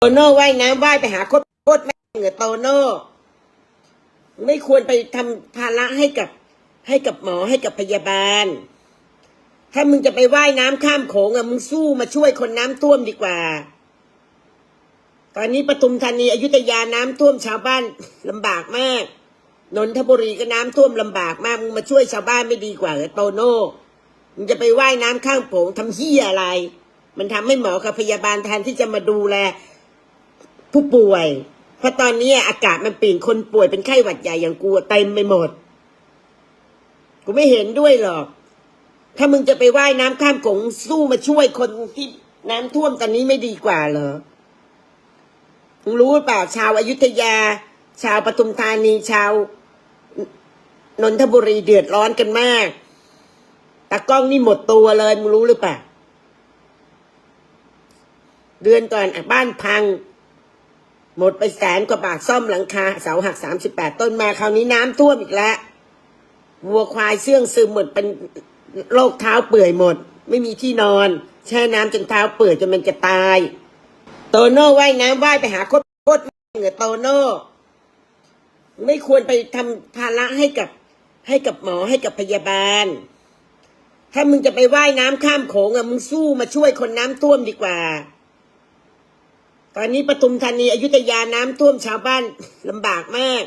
โตโน่ว่ายน้ำว่ายไปหาโคตรโคตรแม่เหนือโตโน่ไม่ควรไปทำภาระให้กับให้กับหมอให้กับพยาบาล ถ้ามึงจะไปว่ายน้ำข้ามโขงอะมึงสู้มาช่วยคนน้ำท่วมดีกว่า ตอนนี้ปทุมธานีอยุธยาน้ำท่วมชาวบ้านลำบากมากนนทบุรีก็น้ำท่วมลำบากมากมึงมาช่วยชาวบ้านไม่ดีกว่าเหรอโตโน่มึงจะไปว่ายน้ำข้ามโขงทำเหี้ยอะไร มันทำให้หมอกับพยาบาลแทนที่จะมาดูแล ผู้ป่วย เพราะตอนนี้อากาศมันเปลี่ยนคนป่วยเป็นไข้หวัดใหญ่อย่างกูเต็มไปหมด กูไม่เห็นด้วยหรอก ถ้ามึงจะไปว่ายน้ำข้ามโขงสู้มาช่วยคนที่น้ำท่วมตอนนี้ไม่ดีกว่าเหรอมึงรู้เปล่าชาวอายุทยา ชาวปทุมธานีชาวนนทบุรีเดือดร้อนกันมากตากล้องนี่หมดตัวเลยมึงรู้หรือเปล่าเดือนก่อนบ้านพัง หมดไปแสนกว่าบาทซ่อมหลังคาเสาหักสามสิบแปดต้นมาคราวนี้น้ำท่วมอีกแล้ววัวควายเสื่องซึมหมดเป็นโรคเท้าเปื่อยหมด ไม่มีที่นอน แช่น้ำจนเท้าเปื่อยจนมันจะตาย โตโน่ว่ายน้ำว่ายไปหาโคตรโคตรแม่งเหนือโตโน่ไม่ควรไปทำภาระให้กับให้กับหมอให้กับพยาบาล ถ้ามึงจะไปว่ายน้ำข้ามโขงอะมึงสู้มาช่วยคนน้ำท่วมดีกว่า ตอนนี้ปทุมธานีอยุธยาน้ำท่วมชาวบ้านลำบากมาก